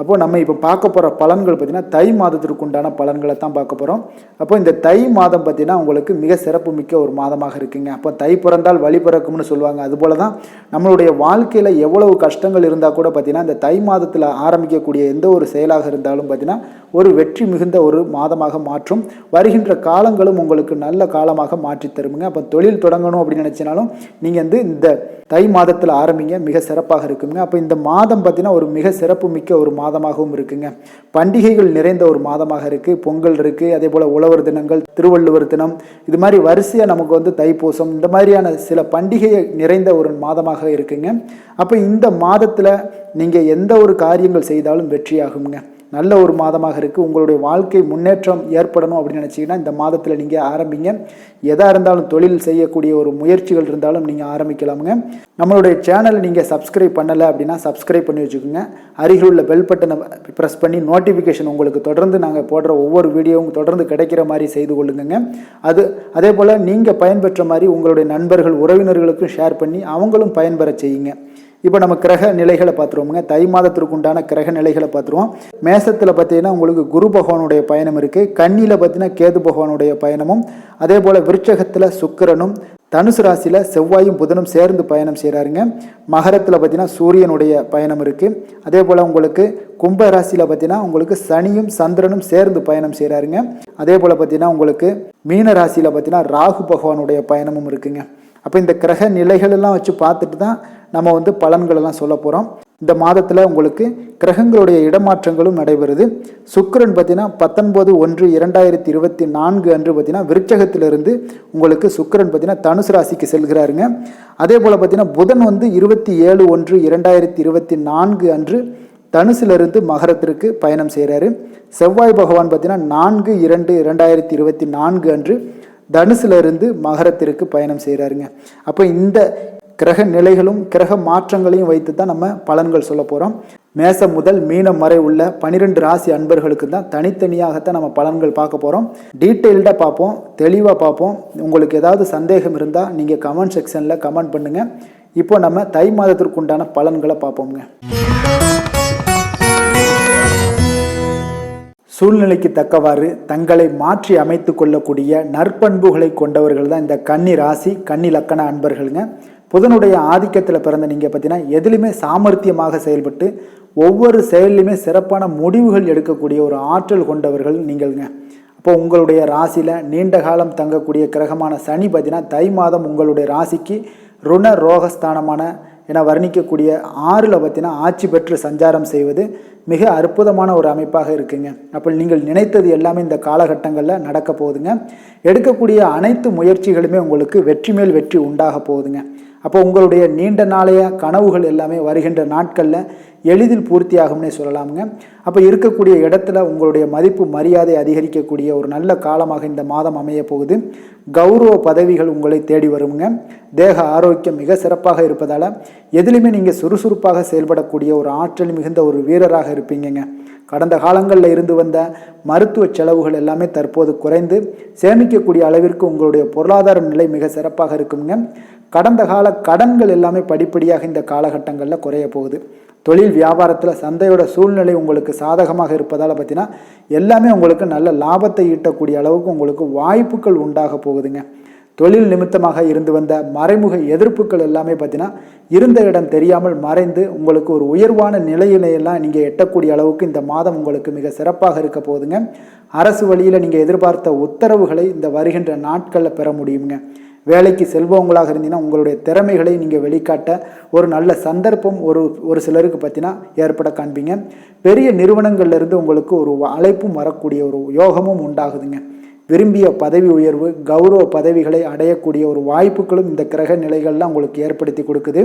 அப்போ நம்ம இப்போ பார்க்க போகிற பலன்கள் பார்த்தீங்கன்னா தை மாதத்திற்கு உண்டான பலன்களை தான் பார்க்க போகிறோம் அப்போ இந்த தை மாதம் பார்த்தீங்கன்னா உங்களுக்கு மிக சிறப்பு மிக்க ஒரு மாதமாக இருக்குங்க. அப்போ தை பிறந்தால் வழி பிறக்கும்னு சொல்லுவாங்க. அதுபோல தான் நம்மளுடைய வாழ்க்கையில் எவ்வளவு கஷ்டங்கள் இருந்தால் கூட பார்த்தீங்கன்னா இந்த தை மாதத்தில் ஆரம்பிக்கக்கூடிய எந்த ஒரு செயலாக இருந்தாலும் பார்த்தீங்கன்னா ஒரு வெற்றி மிகுந்த ஒரு மாதமாக மாற்றும். வருகின்ற காலங்களும் உங்களுக்கு நல்ல காலமாக மாற்றி தருமுங்க. அப்போ தொழில் தொடங்கணும் அப்படின்னு நினச்சினாலும் நீங்கள் வந்து இந்த தை மாதத்தில் ஆரம்பிங்க. மிக சிறப்பாக இருக்குங்க. அப்போ இந்த மாதம் பார்த்தீங்கன்னா ஒரு மிக சிறப்பு மிக்க ஒரு மாதமாகவும் இருக்குங்க. பண்டிகைகள் நிறைந்த ஒரு மாதமாக இருக்குது பொங்கல் இருக்குது அதே போல் உழவர் தினங்கள் திருவள்ளுவர் தினம். இது மாதிரி வரிசையாக நமக்கு வந்து தைப்பூசம். இந்த மாதிரியான சில பண்டிகை நிறைந்த ஒரு மாதமாக இருக்குங்க. அப்போ இந்த மாதத்தில் நீங்கள் எந்த ஒரு காரியங்கள் செய்தாலும் வெற்றியாகுங்க. நல்ல ஒரு மாதமாக இருக்குது உங்களுடைய வாழ்க்கை முன்னேற்றம் ஏற்படணும் அப்படின்னு நினச்சிங்கன்னா இந்த மாதத்தில் நீங்கள் ஆரம்பிங்க. எதாக இருந்தாலும் தொழில் செய்யக்கூடிய ஒரு முயற்சிகள் இருந்தாலும் நீங்கள் ஆரம்பிக்கலாமுங்க. நம்மளுடைய சேனலை நீங்கள் சப்ஸ்கிரைப் பண்ணலை அப்படின்னா சப்ஸ்கிரைப் பண்ணி வச்சுக்கோங்க. அருகில் உள்ள பெல் பட்டனை ப்ரெஸ் பண்ணி நோட்டிஃபிகேஷன் உங்களுக்கு தொடர்ந்து நாங்கள் போடுற ஒவ்வொரு வீடியோவும் தொடர்ந்து கிடைக்கிற மாதிரி செய்து கொள்ளுங்க அது அதே போல் நீங்கள் பயன்பெற்ற மாதிரி உங்களுடைய நண்பர்கள் உறவினர்களுக்கும் ஷேர் பண்ணி அவங்களும் பயன்பெற செய்யுங்க. இப்போ நம்ம கிரக நிலைகளை பார்த்துருவோமுங்க. தை மாதத்திற்கு உண்டான கிரக நிலைகளை பார்த்துருவோம். மேசத்தில் பார்த்தீங்கன்னா உங்களுக்கு குரு பகவானுடைய பயணம் இருக்குது கண்ணியில் பார்த்தீங்கன்னா கேது பகவானுடைய பயணமும் அதே போல் விருட்சகத்தில் சுக்கிரனும் தனுசு ராசியில் செவ்வாயும் புதனும் சேர்ந்து பயணம் செய்கிறாருங்க மகரத்தில் பார்த்தீங்கன்னா சூரியனுடைய பயணம் இருக்குது அதே போல் உங்களுக்கு கும்ப ராசியில் பார்த்தீங்கன்னா உங்களுக்கு சனியும் சந்திரனும் சேர்ந்து பயணம் செய்கிறாருங்க அதே போல் பார்த்தீங்கன்னா உங்களுக்கு மீன ராசியில் பார்த்தீங்கன்னா ராகு பகவானுடைய பயணமும் இருக்குங்க. அப்போ இந்த கிரக நிலைகள் எல்லாம் வச்சு பார்த்துட்டு தான் நம்ம வந்து பலன்களெல்லாம் சொல்ல போகிறோம் இந்த மாதத்தில் உங்களுக்கு கிரகங்களுடைய இடமாற்றங்களும் நடைபெறுது. சுக்கிரன் பார்த்தீங்கன்னா பத்தொன்பது ஒன்று இரண்டாயிரத்தி இருபத்தி நான்கு அன்று பார்த்தீங்கன்னா விருச்சகத்திலிருந்து உங்களுக்கு சுக்கிரன் பார்த்தீங்கன்னா தனுசு ராசிக்கு செல்கிறாருங்க. அதே போல் பார்த்தீங்கன்னா புதன் வந்து இருபத்தி ஏழு ஒன்று இரண்டாயிரத்தி இருபத்தி நான்கு அன்று தனுசிலிருந்து மகரத்திற்கு பயணம் செய்கிறாரு செவ்வாய் பகவான் பார்த்தீங்கன்னா நான்கு இரண்டு இரண்டாயிரத்தி இருபத்தி நான்கு அன்று தனுசுல இருந்து மகரத்திற்கு பயணம் செய்கிறாருங்க அப்போ இந்த கிரக நிலைகளும் கிரக மாற்றங்களையும் வைத்து தான் நம்ம பலன்கள் சொல்ல போகிறோம் மேசம் முதல் மீனம் வரை உள்ள பனிரெண்டு ராசி அன்பர்களுக்கு தான் தனித்தனியாகத்தான் நம்ம பலன்கள் பார்க்க போகிறோம் டீட்டெயில்டாக பார்ப்போம் தெளிவாக பார்ப்போம். உங்களுக்கு ஏதாவது சந்தேகம் இருந்தால் நீங்கள் கமெண்ட் செக்ஷனில் கமெண்ட் பண்ணுங்கள் இப்போ நம்ம தை மாதத்திற்குண்டான பலன்களை பார்ப்போங்க சூழ்நிலைக்கு தக்கவாறு தங்களை மாற்றி அமைத்து கொள்ளக்கூடிய நற்பண்புகளை கொண்டவர்கள் தான் இந்த கன்னி ராசி கன்னி லக்கண அன்பர்களுங்க. புதனுடைய ஆதிக்கத்தில் பிறந்த நீங்கள் பார்த்தீங்கன்னா எதுலையுமே சாமர்த்தியமாக செயல்பட்டு ஒவ்வொரு செயல்லையுமே சிறப்பான முடிவுகள் எடுக்கக்கூடிய ஒரு ஆற்றல் கொண்டவர்கள் நீங்கள்ங்க. அப்போ உங்களுடைய ராசியில் நீண்ட காலம் தங்கக்கூடிய கிரகமான சனி பார்த்தீங்கன்னா தை மாதம் உங்களுடைய ராசிக்கு ருண ரோகஸ்தானமான என வர்ணிக்கக்கூடிய ஆறில் பார்த்தீங்கன்னா ஆட்சி பெற்று சஞ்சாரம் செய்வது மிக அற்புதமான ஒரு அமைப்பாக இருக்குங்க. அப்போ நீங்கள் நினைத்தது எல்லாமே இந்த காலகட்டங்களில் நடக்க போகுதுங்க. எடுக்கக்கூடிய அனைத்து முயற்சிகளுமே உங்களுக்கு வெற்றி மேல் வெற்றி உண்டாக போகுதுங்க. அப்போ உங்களுடைய நீண்ட நாளைய கனவுகள் எல்லாமே வருகின்ற நாட்களில் எளிதில் பூர்த்தியாகும்னே சொல்லலாமுங்க. அப்போ இருக்கக்கூடிய இடத்துல உங்களுடைய மதிப்பு மரியாதை அதிகரிக்கக்கூடிய ஒரு நல்ல காலமாக இந்த மாதம் அமைய போகுது. கௌரவ பதவிகள் உங்களை தேடி வருங்க தேக ஆரோக்கியம் மிக சிறப்பாக இருப்பதால் எதிலுமே நீங்கள் சுறுசுறுப்பாக செயல்படக்கூடிய ஒரு ஆற்றல் மிகுந்த ஒரு வீரராக இருப்பீங்கங்க. கடந்த காலங்களில் இருந்து வந்த மருத்துவ செலவுகள் எல்லாமே தற்போது குறைந்து சேமிக்கக்கூடிய அளவிற்கு உங்களுடைய பொருளாதார நிலை மிக சிறப்பாக இருக்குங்க கடந்த கால கடன்கள் எல்லாமே படிப்படியாக இந்த காலகட்டங்களில் குறைய போகுது. தொழில் வியாபாரத்தில் சந்தையோட சூழ்நிலை உங்களுக்கு சாதகமாக இருப்பதால் பார்த்தீங்கன்னா எல்லாமே உங்களுக்கு நல்ல லாபத்தை ஈட்டக்கூடிய அளவுக்கு உங்களுக்கு வாய்ப்புகள் உண்டாக போகுதுங்க. தொழில் நிமித்தமாக இருந்து வந்த மறைமுக எதிர்ப்புகள் எல்லாமே பார்த்தீங்கன்னா இருந்த இடம் தெரியாமல் மறைந்து உங்களுக்கு ஒரு உயர்வான நிலையிலையெல்லாம் நீங்கள் எட்டக்கூடிய அளவுக்கு இந்த மாதம் உங்களுக்கு மிக சிறப்பாக இருக்க போகுதுங்க. அரசு வழியில் நீங்கள் எதிர்பார்த்த உத்தரவுகளை இந்த வருகின்ற நாட்களில் பெற முடியுங்க. வேலைக்கு செல்பவங்களாக இருந்தீங்கன்னா உங்களுடைய திறமைகளை நீங்கள் வெளிக்காட்ட ஒரு நல்ல சந்தர்ப்பம் ஒரு ஒரு சிலருக்கு பார்த்தீங்கன்னா ஏற்பட காண்பீங்க. பெரிய நிறுவனங்கள்லேருந்து உங்களுக்கு ஒரு அழைப்பும் வரக்கூடிய ஒரு யோகமும் உண்டாகுதுங்க. விரும்பிய பதவி உயர்வு கௌரவ பதவிகளை அடையக்கூடிய ஒரு வாய்ப்புகளும் இந்த கிரக நிலைகள்லாம் உங்களுக்கு ஏற்படுத்தி கொடுக்குது.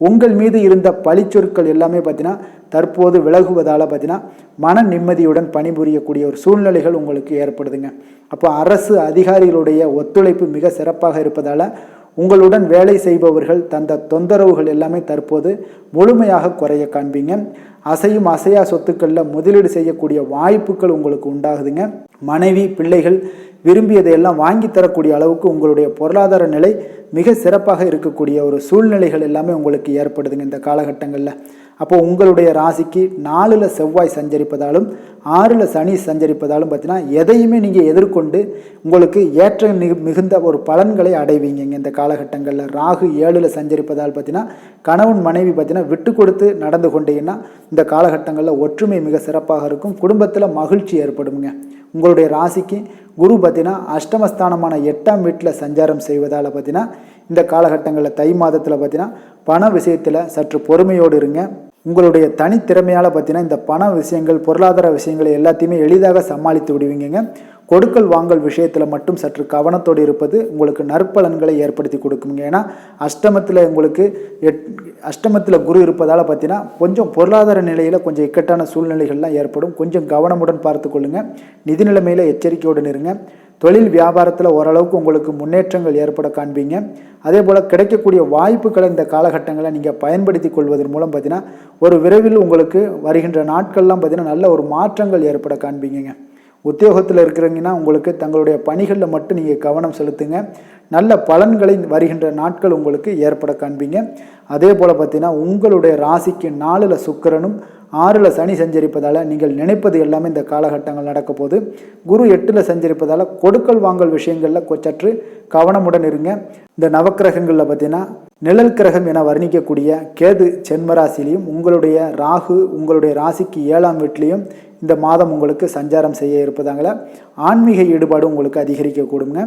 உங்கள் மீது இருந்த பழிச்சொற்கள் எல்லாமே பார்த்தீங்கன்னா தற்போது விலகுவதால் பார்த்தீங்கன்னா மன நிம்மதியுடன் பணிபுரியக்கூடிய ஒரு சூழ்நிலைகள் உங்களுக்கு ஏற்படுதுங்க. அப்போ அரசு அதிகாரிகளுடைய ஒத்துழைப்பு மிக சிறப்பாக இருப்பதால் உங்களுடன் வேலை செய்பவர்கள் தந்த தொந்தரவுகள் எல்லாமே தற்போது முழுமையாக குறைய காண்பீங்க. அசையும் அசையா சொத்துக்களில் முதலீடு செய்யக்கூடிய வாய்ப்புகள் உங்களுக்கு உண்டாகுதுங்க. மனைவி பிள்ளைகள் விரும்பியதையெல்லாம் வாங்கி தரக்கூடிய அளவுக்கு உங்களுடைய பொருளாதார நிலை மிக சிறப்பாக இருக்கக்கூடிய ஒரு சூழ்நிலைகள் எல்லாமே உங்களுக்கு ஏற்படுதுங்க இந்த காலகட்டங்களில். அப்போ உங்களுடைய ராசிக்கு நாலில் செவ்வாய் சஞ்சரிப்பதாலும் ஆறில் சனி சஞ்சரிப்பதாலும் பார்த்தீங்கன்னா எதையுமே நீங்கள் எதிர்கொண்டு உங்களுக்கு ஏற்ற மிகு- மிகுந்த ஒரு பலன்களை அடைவீங்க. இந்த காலகட்டங்களில் ராகு ஏழில் சஞ்சரிப்பதால் பார்த்தீங்கன்னா கணவன் மனைவி பார்த்தீங்கன்னா விட்டு கொடுத்து நடந்து கொண்டீங்கன்னா இந்த காலகட்டங்களில் ஒற்றுமை மிக சிறப்பாக இருக்கும். குடும்பத்தில் மகிழ்ச்சி ஏற்படுங்க. உங்களுடைய ராசிக்கு குரு பார்த்தீங்கன்னா அஷ்டமஸ்தானமான எட்டாம் வீட்டில் சஞ்சாரம் செய்வதால் பார்த்தீங்கன்னா இந்த காலகட்டங்களில் தை மாதத்தில் பார்த்தீங்கன்னா பண விஷயத்தில் சற்று பொறுமையோடு இருங்க. உங்களுடைய தனித்திறமையால் பார்த்தீங்கன்னா இந்த பண விஷயங்கள் பொருளாதார விஷயங்களை எல்லாத்தையுமே எளிதாக சமாளித்து விடுவீங்கங்க. கொடுக்கல் வாங்கல் விஷயத்தில் மட்டும் சற்று கவனத்தோடு இருப்பது உங்களுக்கு நற்பலன்களை ஏற்படுத்தி கொடுக்குங்க. ஏன்னா அஷ்டமத்தில் உங்களுக்கு எட் அஷ்டமத்தில் குரு இருப்பதால் பார்த்தீங்கன்னா கொஞ்சம் பொருளாதார நிலையில் கொஞ்சம் இக்கட்டான சூழ்நிலைகள்லாம் ஏற்படும். கொஞ்சம் கவனமுடன் பார்த்துக்கொள்ளுங்கள் நிதி நிலைமையில் எச்சரிக்கையுடன் இருங்க தொழில் வியாபாரத்தில் ஓரளவுக்கு உங்களுக்கு முன்னேற்றங்கள் ஏற்பட காண்பீங்க. அதே போல் கிடைக்கக்கூடிய வாய்ப்புகளை இந்த காலகட்டங்களை நீங்கள் பயன்படுத்தி கொள்வதன் மூலம் பார்த்தீங்கன்னா ஒரு விரைவில் உங்களுக்கு வருகின்ற நாட்கள்லாம் பார்த்தீங்கன்னா நல்ல ஒரு மாற்றங்கள் ஏற்பட காண்பீங்க உத்தியோகத்தில் இருக்கிறீங்கன்னா உங்களுக்கு தங்களுடைய பணிகளில் மட்டும் நீங்கள் கவனம் செலுத்துங்க. நல்ல பலன்களை வருகின்ற நாட்கள் உங்களுக்கு ஏற்பட காண்பீங்க. அதே போல் பார்த்தீங்கன்னா உங்களுடைய ராசிக்கு நாலில் சுக்கிரனும் ஆறில் சனி சஞ்சரிப்பதால் நீங்கள் நினைப்பது எல்லாமே இந்த காலகட்டங்கள் நடக்க போது குரு எட்டில் சஞ்சரிப்பதால் கொடுக்கல் வாங்கல் விஷயங்களில் சற்று கவனமுடன் இருங்க. இந்த நவக்கிரகங்களில் பார்த்தீங்கன்னா நிழல் கிரகம் என வர்ணிக்கக்கூடிய கேது சென்மராசிலையும் உங்களுடைய ராகு உங்களுடைய ராசிக்கு ஏழாம் வீட்லேயும் இந்த மாதம் உங்களுக்கு சஞ்சாரம் செய்ய இருப்பதாங்கள ஆன்மீக ஈடுபாடு உங்களுக்கு அதிகரிக்க கூடுங்க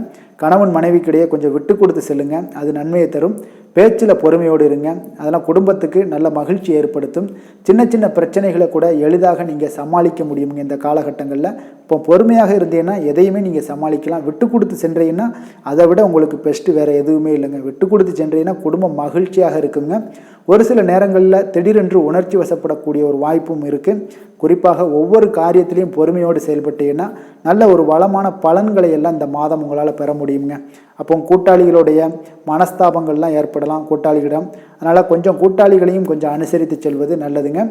கணவன் மனைவிக்கிடையே கொஞ்சம் விட்டு கொடுத்து செல்லுங்க. அது நன்மையை தரும். பேச்சில் பொறுமையோடு இருங்க. அதெல்லாம் குடும்பத்துக்கு நல்ல மகிழ்ச்சி ஏற்படுத்தும். சின்ன சின்ன பிரச்சனைகளை கூட எளிதாக நீங்கள் சமாளிக்க முடியுங்க இந்த காலகட்டங்களில். இப்போ பொறுமையாக இருந்தீங்கன்னா எதையுமே நீங்கள் சமாளிக்கலாம். விட்டு கொடுத்து சென்றீங்கன்னா அதை விட உங்களுக்கு பெஸ்ட்டு வேறு எதுவுமே இல்லைங்க. விட்டு கொடுத்து சென்றீங்கன்னா குடும்பம் மகிழ்ச்சியாக இருக்குங்க. ஒரு சில நேரங்களில் திடீரென்று உணர்ச்சி வசப்படக்கூடிய ஒரு வாய்ப்பும் இருக்குது குறிப்பாக ஒவ்வொரு காரியத்திலையும் பொறுமையோடு செயல்பட்டீங்கன்னா நல்ல ஒரு வளமான பலன்களை எல்லாம் இந்த மாதம் உங்களால் பெற முடியுங்க. அப்போ கூட்டாளிகளுடைய மனஸ்தாபங்கள்லாம் ஏற்படலாம் கூட்டாளிகளிடம். அதனால் கொஞ்சம் கூட்டாளிகளையும் கொஞ்சம் அனுசரித்து செல்வது நல்லதுங்க.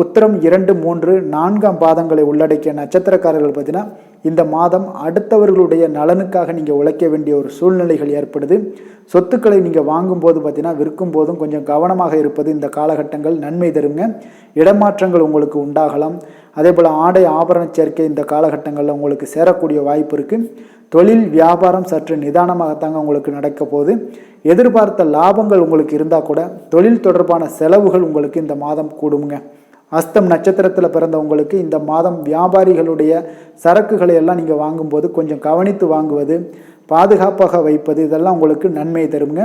உத்தரம் இரண்டு மூன்று நான்காம் பாதங்களை உள்ளடக்கிய நட்சத்திரக்காரர்கள் பார்த்தீங்கன்னா இந்த மாதம் அடுத்தவர்களுடைய நலனுக்காக நீங்கள் உழைக்க வேண்டிய ஒரு சூழ்நிலைகள் ஏற்படுது. சொத்துக்களை நீங்கள் வாங்கும்போது பார்த்தீங்கன்னா விற்கும் போதும் கொஞ்சம் கவனமாக இருப்பது இந்த காலகட்டங்கள் நன்மை தருங்க. இடமாற்றங்கள் உங்களுக்கு உண்டாகலாம். அதே போல் ஆடை ஆபரண சேர்க்கை இந்த காலகட்டங்களில் உங்களுக்கு சேரக்கூடிய வாய்ப்பு இருக்குது தொழில் வியாபாரம் சற்று நிதானமாகத்தாங்க உங்களுக்கு நடக்க போகுது. எதிர்பார்த்த லாபங்கள் உங்களுக்கு இருந்தால் கூட தொழில் தொடர்பான செலவுகள் உங்களுக்கு இந்த மாதம் கூடுங்க அஸ்தம் நட்சத்திரத்தில் பிறந்தவங்களுக்கு இந்த மாதம் வியாபாரிகளுடைய சரக்குகளை எல்லாம் நீங்கள் வாங்கும்போது கொஞ்சம் கவனித்து வாங்குவது பாதுகாப்பாக வைப்பது இதெல்லாம் உங்களுக்கு நன்மை தருங்க.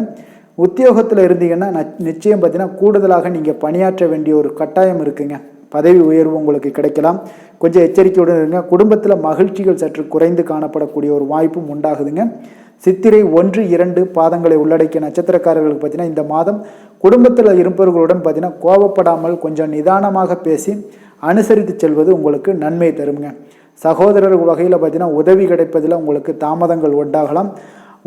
உத்தியோகத்தில் இருந்தீங்கன்னா நிச்சயம் பார்த்தீங்கன்னா கூடுதலாக நீங்கள் பணியாற்ற வேண்டிய ஒரு கட்டாயம் இருக்குங்க. பதவி உயர்வு உங்களுக்கு கிடைக்கலாம். கொஞ்சம் எச்சரிக்கையுடன் இருங்க. குடும்பத்தில் மகிழ்ச்சிகள் சற்று குறைந்து காணப்படக்கூடிய ஒரு வாய்ப்பும் உண்டாகுதுங்க. சித்திரை ஒன்று இரண்டு பாதங்களை உள்ளடக்கிய நட்சத்திரக்காரர்களுக்கு பார்த்தீங்கன்னா இந்த மாதம் குடும்பத்தில் இருப்பவர்களுடன் பார்த்தீங்கன்னா கோபப்படாமல் கொஞ்சம் நிதானமாக பேசி அனுசரித்து செல்வது உங்களுக்கு நன்மை தருங்க. சகோதரர் வகையில் பார்த்தீங்கன்னா உதவி கிடைப்பதில் உங்களுக்கு தாமதங்கள் உண்டாகலாம்.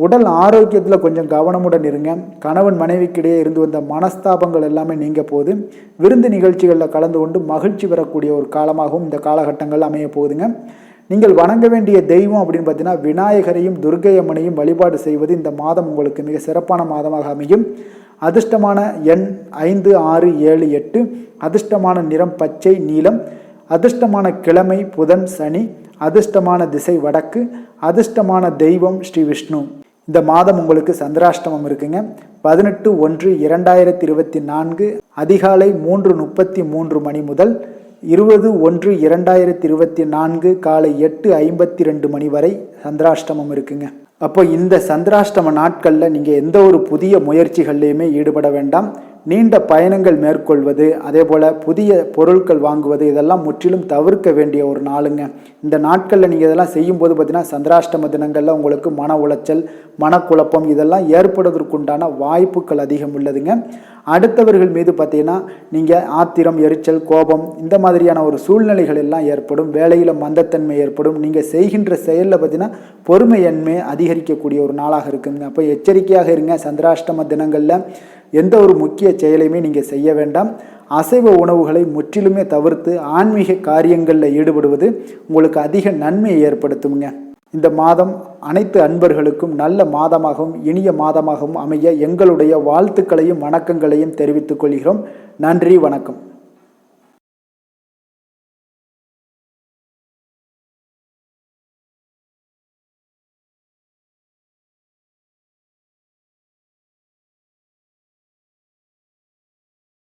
உடல் ஆரோக்கியத்தில் கொஞ்சம் கவனமுடன் இருங்க. கணவன் மனைவிக்கிடையே இருந்து வந்த மனஸ்தாபங்கள் எல்லாமே நீங்க போது. விருந்து நிகழ்ச்சிகளில் கலந்து கொண்டு மகிழ்ச்சி பெறக்கூடிய ஒரு காலமாகவும் இந்த காலகட்டங்கள் அமைய போகுதுங்க. நீங்கள் வணங்க வேண்டிய தெய்வம் அப்படின்னு பார்த்தீங்கன்னா விநாயகரையும் துர்க்கை அம்மனையும் வழிபாடு செய்வது இந்த மாதம் உங்களுக்கு மிக சிறப்பான மாதமாக அமையும். அதிர்ஷ்டமான எண் ஐந்து ஆறு ஏழு எட்டு. அதிர்ஷ்டமான நிறம் பச்சை நீலம். அதிர்ஷ்டமான கிழமை புதன் சனி. அதிர்ஷ்டமான திசை வடக்கு. அதிர்ஷ்டமான தெய்வம் ஸ்ரீ விஷ்ணு. இந்த மாதம் உங்களுக்கு சந்திராஷ்டமம் இருக்குங்க. பதினெட்டு ஒன்று இரண்டாயிரத்தி இருபத்தி நான்கு அதிகாலை மூன்று முப்பத்தி மூன்று மணி முதல் இருபது ஒன்று இரண்டாயிரத்தி இருபத்தி நான்கு காலை எட்டு ஐம்பத்தி ரெண்டு மணி வரை சந்திராஷ்டமம் இருக்குங்க. அப்போ இந்த சந்திராஷ்டம நாட்களில் நீங்கள் எந்த ஒரு புதிய முயற்சிகள்லையுமே ஈடுபட வேண்டாம். நீண்ட பயணங்கள் மேற்கொள்வது அதே போல் புதிய பொருட்கள் வாங்குவது இதெல்லாம் முற்றிலும் தவிர்க்க வேண்டிய ஒரு நாளுங்க. இந்த நாட்களில் நீங்கள் இதெல்லாம் செய்யும்போது பார்த்தீங்கன்னா சந்திராஷ்டம தினங்களில் உங்களுக்கு மன உளைச்சல் மனக்குழப்பம் இதெல்லாம் ஏற்படுவதற்குண்டான வாய்ப்புகள் அதிகம் உள்ளதுங்க. அடுத்தவர்கள் மீது பார்த்தீங்கன்னா நீங்கள் ஆத்திரம் எரிச்சல் கோபம் இந்த மாதிரியான ஒரு சூழ்நிலைகள் எல்லாம் ஏற்படும். வேலையில் மந்தத்தன்மை ஏற்படும். நீங்கள் செய்கின்ற செயலில் பார்த்தீங்கன்னா பொறுமையன்மை அதிகரிக்கக்கூடிய ஒரு நாளாக இருக்குங்க. அப்போ எச்சரிக்கையாக இருங்க. சந்திராஷ்டம தினங்களில் எந்த ஒரு முக்கிய செயலையுமே நீங்கள் செய்ய வேண்டாம். அசைவ உணவுகளை முற்றிலுமே தவிர்த்து ஆன்மீக காரியங்களில் ஈடுபடுவது உங்களுக்கு அதிக நன்மையை ஏற்படுத்துங்க இந்த மாதம் அனைத்து அன்பர்களுக்கும் நல்ல மாதமாகவும் இனிய மாதமாகவும் அமைய எங்களுடைய வாழ்த்துக்களையும் வணக்கங்களையும் தெரிவித்துக் கொள்கிறோம். நன்றி வணக்கம்.